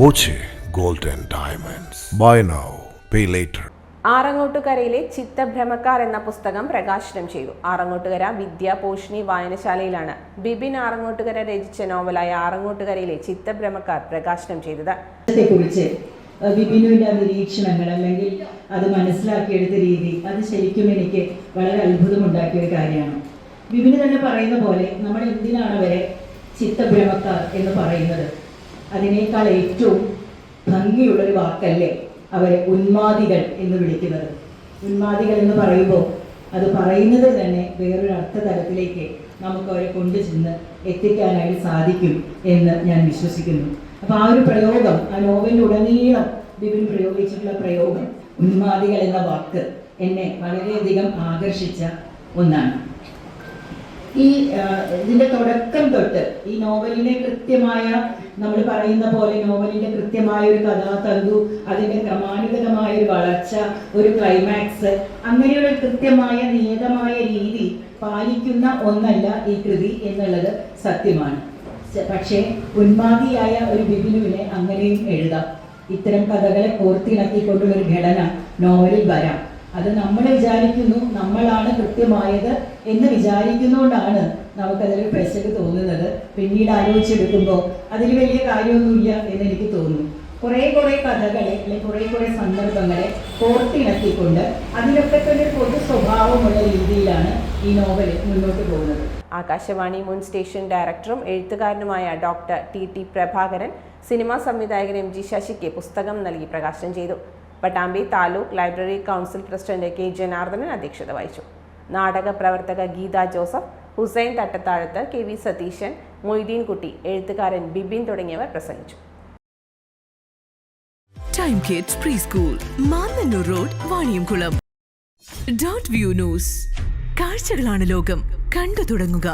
Boche gold and diamonds. Buy now pay later ആറങ്ങോട്ടുകരയിലെ ചിത്തഭ്രമക്കാർ എന്ന പുസ്തകം പ്രകാശനം ചെയ്തു. ആറങ്ങോട്ടുകര വിദ്യാപോഷിണി വായനശാലയിലാണ് ബിബിൻ ആറങ്ങോട്ടുകര രചിച്ച നോവലായ ആറങ്ങോട്ടുകരയിലെ ചിത്തഭ്രമക്കാർ പ്രകാശനം ചെയ്തത്. കുറിച്ച് ആ നിരീക്ഷണങ്ങൾ അല്ലെങ്കിൽ അത് മനസ്സിലാക്കിയെടുത്ത രീതി അത് ശരിക്കും എനിക്ക് വളരെ അത്ഭുതമുണ്ടാക്കിയ ഒരു കാര്യമാണ്. ബിബിന് തന്നെ പറയുന്ന പോലെ നമ്മൾ എന്തിനാണ് അവരെ ചിത്തഭ്രമക്കാർ എന്ന് പറയുന്നത്. അതിനേക്കാൾ ഏറ്റവും ഭംഗിയുള്ളൊരു വാക്കല്ലേ അവരെ ഉന്മാദികൾ എന്ന് വിളിക്കുന്നത്. ഉന്മാദികൾ എന്ന് പറയുമ്പോൾ അത് പറയുന്നത് തന്നെ വേറൊരു അർത്ഥതലത്തിലേക്ക് നമുക്ക് അവരെ കൊണ്ടു ചെന്ന് എത്തിക്കാനായിട്ട് സാധിക്കും എന്ന് ഞാൻ വിശ്വസിക്കുന്നു. അപ്പോൾ ആ ഒരു പ്രയോഗം ആ നോവലിലുടനീളം ബിബിൻ പ്രയോഗിച്ചിട്ടുള്ള പ്രയോഗം ഉന്മാദികൾ എന്ന വാക്ക് എന്നെ വളരെയധികം ആകർഷിച്ച ഒന്നാണ്. ഈ ഇതിന്റെ തുടക്കം തൊട്ട് ഈ നോവലിനെ കൃത്യമായ നമ്മൾ പറയുന്ന പോലെ നോവലിന്റെ കൃത്യമായ ഒരു കഥാതന്തു അതിന്റെ ക്രമാനുഗതമായ ഒരു വളർച്ച ഒരു ക്ലൈമാക്സ് അങ്ങനെയുള്ള കൃത്യമായ നിയതമായ രീതി പാലിക്കുന്ന ഒന്നല്ല ഈ കൃതി എന്നുള്ളത് സത്യമാണ്. പക്ഷേ ഉന്മാദിയായ ഒരു ബിബിനുവിനെ അങ്ങനെയും എഴുതാം. ഇത്തരം കഥകളെ കോർത്തിണക്കിക്കൊണ്ടുള്ള ഒരു ഘടന നോവലിൽ വരാം. അത് നമ്മൾ വിചാരിക്കുന്നു നമ്മളാണ് കൃത്യമായത് എന്ന് വിചാരിക്കുന്നതുകൊണ്ടാണ് നമുക്കതിലൊരു പ്രശ്നം തോന്നുന്നത്. പിന്നീട് ആലോചിച്ചെടുക്കുമ്പോൾ അതിൽ വലിയ കാര്യമൊന്നുമില്ല എന്ന് എനിക്ക് തോന്നുന്നു. കുറേ കുറേ കഥകളെ അല്ലെങ്കിൽ കുറേ കുറേ സന്ദർഭങ്ങളെ കോർത്തിണക്കിക്കൊണ്ട് അതിലൊക്കെ തന്നെ പൊതു സ്വഭാവമുള്ള രീതിയിലാണ് ഈ നോവൽ മുന്നോട്ട് പോകുന്നത്. ആകാശവാണി മുൻ സ്റ്റേഷൻ ഡയറക്ടറും എഴുത്തുകാരനുമായ doctor T T Prabhakaran cinema സംവിധായകൻ എം ജി ശശിക്ക് പുസ്തകം നൽകി പ്രകാശനം ചെയ്തു. Pattambi taluk library council president K. Janardhanan അധ്യക്ഷത വഹിച്ചു. നാടക പ്രവർത്തക ഗീത ജോസഫ് ഹുസൈൻ തട്ടത്താഴത്ത് കെ. വി. സതീശൻ മൊയ്തീൻ കുട്ടി എഴുത്തുകാരൻ ബിബിൻ തുടങ്ങിയവർ പ്രസംഗിച്ചു. Time kids pre school Mannanur road Vaniyamkulam dot view news കാഴ്ചകളാണ് ലോകം. കണ്ടു തുടങ്ങുക.